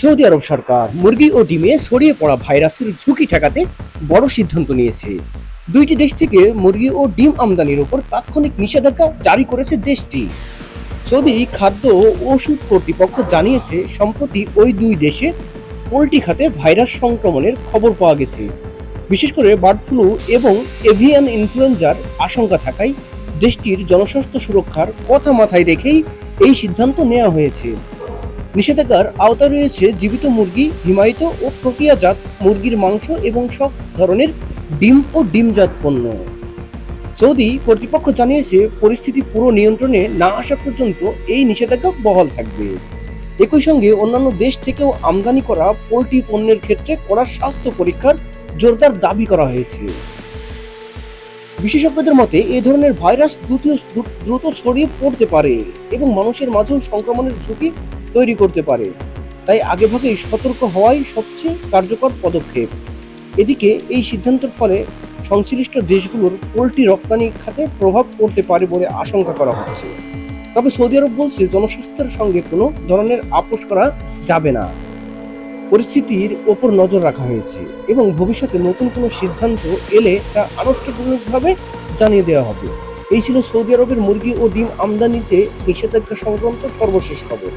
Saudi আরব সরকার মুরগি ও ডিমে ছড়িয়ে পড়া ভাইরাসের ঝুঁকি ঠেকাতে বড় সিদ্ধান্ত নিয়েছে। দুইটি দেশ থেকে মুরগি ও ডিম আমদানির উপর তাৎক্ষণিক নিষেধাজ্ঞা জারি করেছে দেশটি। সৌদি খাদ্য ও ওষুধ কর্তৃপক্ষ জানিয়েছে, সম্প্রতি ওই দুই দেশে পোলট্রি খাতে ভাইরাস সংক্রমণের খবর পাওয়া গেছে। বিশেষ করে বার্ড ফ্লু এবং এভিয়ান ইনফ্লুয়েঞ্জার আশঙ্কা থাকায় দেশটির জনস্বাস্থ্য সুরক্ষার কথা মাথায় রেখেই এই সিদ্ধান্ত নেওয়া হয়েছে। নিষেধাজ্ঞার আওতায় রয়েছে জীবিত মুরগি, হিমায়িত ও প্রক্রিয়াজাত মুরগির মাংস এবং সব ধরনের ডিম ও ডিমজাত পণ্য। সৌদি কর্তৃপক্ষ জানিয়েছে, পরিস্থিতি পুরো নিয়ন্ত্রণে না আসা পর্যন্ত এই নিষেধাজ্ঞা বহাল থাকবে। একই সঙ্গে অন্যান্য দেশ থেকেও আমদানি করা পোলট্রি পণ্যের ক্ষেত্রে কড়া স্বাস্থ্য পরীক্ষার জোরদার দাবি করা হয়েছে। বিশেষজ্ঞদের মতে, এ ধরনের ভাইরাস দ্রুত দ্রুত ছড়িয়ে পড়তে পারে এবং মানুষের মাঝেও সংক্রমণের ঝুঁকি তৈরি করতে পারে। তাই আগেভাগেই সতর্ক হওয়াই সবচেয়ে কার্যকর পদক্ষেপ। এদিকে এই সিদ্ধান্তের ফলে সংশ্লিষ্ট দেশগুলোর পোলট্রি রপ্তানি খাতে প্রভাব পড়তে পারে বলে আশঙ্কা করা হচ্ছে। তবে সৌদি আরব বলছে, জনস্বাস্থ্যের সঙ্গে কোনো ধরনের আপোষ করা যাবে না। পরিস্থিতির ওপর নজর রাখা হয়েছে এবং ভবিষ্যতে নতুন কোনো সিদ্ধান্ত এলে তা আনুষ্ঠানিকভাবে জানিয়ে দেওয়া হবে। এই ছিল সৌদি আরবের মুরগি ও ডিম আমদানিতে নিষেধাজ্ঞা সংক্রান্ত সর্বশেষ খবর।